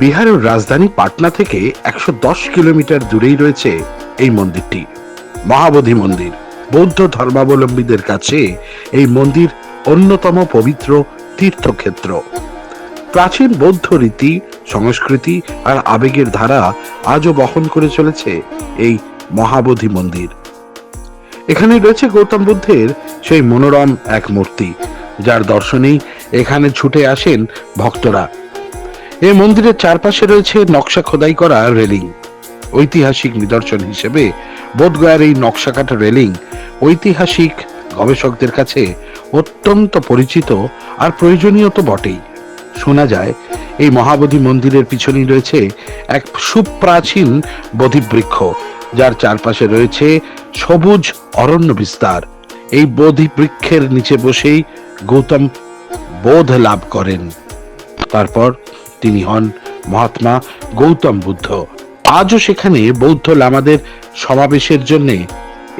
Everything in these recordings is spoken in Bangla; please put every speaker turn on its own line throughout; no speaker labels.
বিহারের রাজধানী পাটনা থেকে একশো দশ কিলোমিটার দূরেই রয়েছে এই মন্দিরটি। মহাবোধি মন্দির। বৌদ্ধ ধর্মাবলম্বীদের কাছে এই মন্দির অন্যতম পবিত্র তীর্থক্ষেত্র। প্রাচীন বৌদ্ধ রীতি, সংস্কৃতি আর আবেগের ধারা আজও বহন করে চলেছে এই মহাবোধি মন্দির। এখানে রয়েছে গৌতম বুদ্ধের সেই মনোরম এক মূর্তি, যার দর্শনেই এখানে ছুটে আসেন ভক্তরা। এই মন্দিরের চারপাশে রয়েছে নকশা খোদাই করা রেলিং। ঐতিহাসিক নিদর্শন হিসেবে বোধগয়ার এই নকশা কাটা রেলিং ঐতিহাসিক গবেষকদের কাছে অত্যন্ত পরিচিত আর প্রয়োজনীয় তো বটেই। শোনা যায়, এই মহাবোধি মন্দিরের পিছনেই রয়েছে এক সুপ্রাচীন বোধিবৃক্ষ, যার চারপাশে রয়েছে সবুজ অরণ্য বিস্তার। এই বোধি বৃক্ষের নিচে বসেই গৌতম বোধ লাভ করেন। তারপর তিনি হন মহাত্মা গৌতম বুদ্ধ। আজও সেখানে বৌদ্ধ লামাদের সমাবেশের জন্য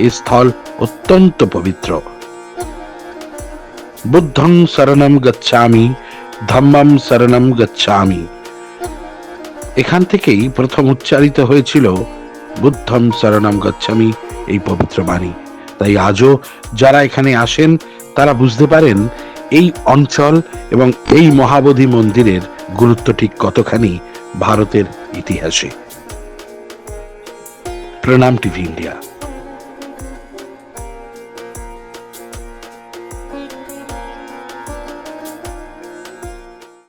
এই স্থল অত্যন্ত পবিত্র। বুদ্ধং শরণম গচ্ছামি, ধম্মম শরণম গচ্ছামি। এখান থেকেই প্রথম উচ্চারিত হয়েছিল বুদ্ধম শরণম গচ্ছামি, এই পবিত্র বাণী। তাই আজও যারা এখানে আসেন, তারা বুঝতে পারেন, এই অঞ্চল এবং এই মহাবোধি মন্দিরের গুরুত্ব ঠিক কতখানি ভারতের ইতিহাসে। প্রণাম টিভি ইন্ডিয়া।